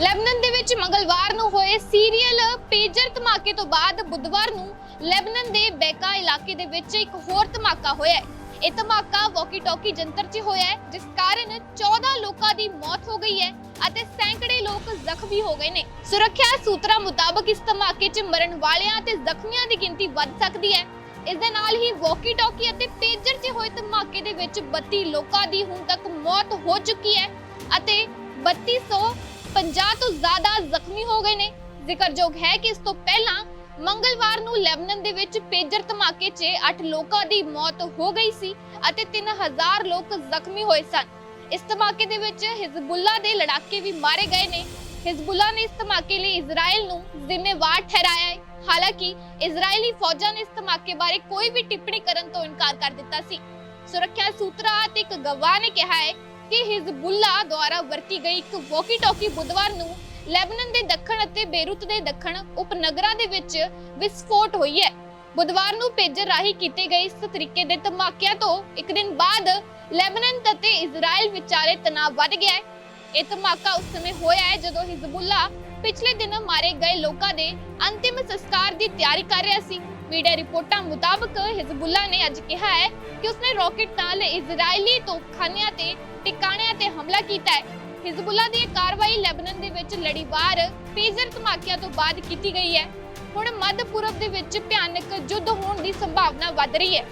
Lebanon ਦੇ ਵਿੱਚ ਮੰਗਲਵਾਰ ਨੂੰ ਹੋਏ ਸੀਰੀਅਲ ਪੇਜਰ ਧਮਾਕੇ ਤੋਂ ਬਾਅਦ ਬੁੱਧਵਾਰ ਨੂੰ ਲੈਬਨਾਨ ਦੇ ਬੈਕਾ ਇਲਾਕੇ ਦੇ ਵਿੱਚ ਇੱਕ ਹੋਰ ਧਮਾਕਾ ਹੋਇਆ ਹੈ। ਇਹ ਧਮਾਕਾ ਵਾਕੀ ਟਾਕੀ ਜੰਤਰ 'ਚ ਹੋਇਆ ਹੈ, ਜਿਸ ਕਾਰਨ 14 ਲੋਕਾਂ ਦੀ ਮੌਤ ਹੋ ਗਈ ਹੈ ਅਤੇ ਸੈਂਕੜੇ ਲੋਕ ਜ਼ਖਮੀ ਹੋ ਗਏ ਨੇ। ਸੁਰੱਖਿਆ ਸੂਤਰਾਂ ਮੁਤਾਬਕ ਇਸ ਧਮਾਕੇ 'ਚ ਮਰਨ ਵਾਲਿਆਂ ਅਤੇ ਜ਼ਖਮੀਆਂ ਦੀ ਗਿਣਤੀ ਵੱਧ ਸਕਦੀ ਹੈ। ਇਸ ਦੇ ਨਾਲ ਹੀ ਵਾਕੀ ਟਾਕੀ ਅਤੇ ਪੇਜਰ 'ਚ ਹੋਏ ਧਮਾਕੇ ਦੇ ਵਿੱਚ 32 ਲੋਕਾਂ ਦੀ ਹੁਣ ਤੱਕ ਮੌਤ ਹੋ ਚੁੱਕੀ ਹੈ ਅਤੇ 3250 ਤੋਂ ਜ਼ਿਆਦਾ ਜ਼ਖਮੀ ਹੋ ਗਏ ਨੇ। ਜ਼ਿਕਰਯੋਗ ਹੈ ਕਿ ਇਸ ਤੋਂ ਪਹਿਲਾਂ ਮੰਗਲਵਾਰ ਨੂੰ ਲੈਬਨਾਨ ਦੇ ਵਿੱਚ ਪੇਜਰ ਧਮਾਕੇ 'ਚ 8 ਲੋਕਾਂ ਦੀ ਮੌਤ ਹੋ ਗਈ ਸੀ ਅਤੇ 3000 ਲੋਕ ਜ਼ਖਮੀ ਹੋਏ ਸਨ। ਇਸ ਧਮਾਕੇ ਦੇ ਵਿੱਚ ਹਿਜ਼ਬੁੱਲਾ ਦੇ ਲੜਾਕੇ ਵੀ ਮਾਰੇ ਗਏ ਨੇ। ਹਿਜ਼ਬੁੱਲਾ ਨੇ ਇਸ ਧਮਾਕੇ ਲਈ ਇਜ਼ਰਾਈਲ ਨੂੰ ਜ਼ਿੰਮੇਵਾਰ ਠਹਿਰਾਇਆ ਹੈ। ਹਾਲਾਂਕਿ ਇਜ਼ਰਾਈਲੀ ਫੌਜਾਂ ਨੇ ਇਸ ਧਮਾਕੇ ਬਾਰੇ ਕੋਈ ਵੀ ਟਿੱਪਣੀ ਕਰਨ ਤੋਂ ਇਨਕਾਰ ਕਰ ਦਿੱਤਾ ਸੀ। ਸੁਰੱਖਿਆ ਸੂਤਰਾਂ ਅਤੇ ਇੱਕ ਗਵਾਹ ਨੇ ਕਿਹਾ ਹੈ ਕਿ ਹਿਜ਼ਬੁੱਲਾ ਦੁਆਰਾ ਵਰਤੀ ਗਈ ਇੱਕ ਵਾਕੀ ਟਾਕੀ ਬੁੱਧਵਾਰ ਨੂੰ ਲੈਬਨਾਨ ਦੇ ਦੱਖਣ ਅਤੇ ਬੇਰੁਤ ਦੇ ਦੱਖਣ ਉਪਨਗਰਾਂ ਦੇ ਵਿੱਚ ਵਿਸਫੋਟ ਹੋਈ ਹੈ। ਬੁੱਧਵਾਰ ਨੂੰ ਪੇਜਰ ਰਾਹੀਂ ਕੀਤੇ ਗਏ ਇਸ ਤਰੀਕੇ ਦੇ ਧਮਾਕਿਆਂ ਤੋਂ ਇੱਕ ਦਿਨ ਬਾਅਦ ਲੈਬਨਾਨ ਅਤੇ ਇਜ਼ਰਾਈਲ ਵਿਚਾਲੇ ਤਣਾਅ ਵੱਧ ਗਿਆ ਹੈ। ਇਹ ਧਮਾਕਾ ਉਸ ਸਮੇਂ ਹੋਇਆ ਹੈ ਜਦੋਂ ਹਿਜ਼ਬੁੱਲਾ ਪਿਛਲੇ ਦਿਨ ਮਾਰੇ ਗਏ ਲੋਕਾਂ ਦੇ ਅੰਤਿਮ ਸੰਸਕਾਰ ਦੀ ਤਿਆਰੀ ਕਰ ਰਿਹਾ ਸੀ। ਮੀਡੀਆ ਰਿਪੋਰਟਾਂ ਮੁਤਾਬਕ ਹਿਜ਼ਬੁੱਲਾ ਨੇ ਅੱਜ ਕਿਹਾ ਹੈ ਕਿ ਉਸਨੇ ਰਾਕੇਟ ਨਾਲ ਇਜ਼ਰਾਈਲੀ ਤੋਪਖਾਨਿਆਂ ਤੇ ਹਿਜ਼ਬੁੱਲਾ ਦੀ ਇਹ ਕਾਰਵਾਈ ਲੈਬਨਾਨ ਦੇ ਵਿੱਚ ਲੜੀਵਾਰ ਪੇਜਰ ਧਮਾਕਿਆਂ ਤੋਂ ਬਾਅਦ ਕੀਤੀ ਗਈ ਹੈ। ਹੁਣ ਮੱਧ ਪੂਰਬ ਦੇ ਵਿੱਚ ਭਿਆਨਕ ਯੁੱਧ ਹੋਣ ਦੀ ਸੰਭਾਵਨਾ ਵੱਧ ਰਹੀ ਹੈ।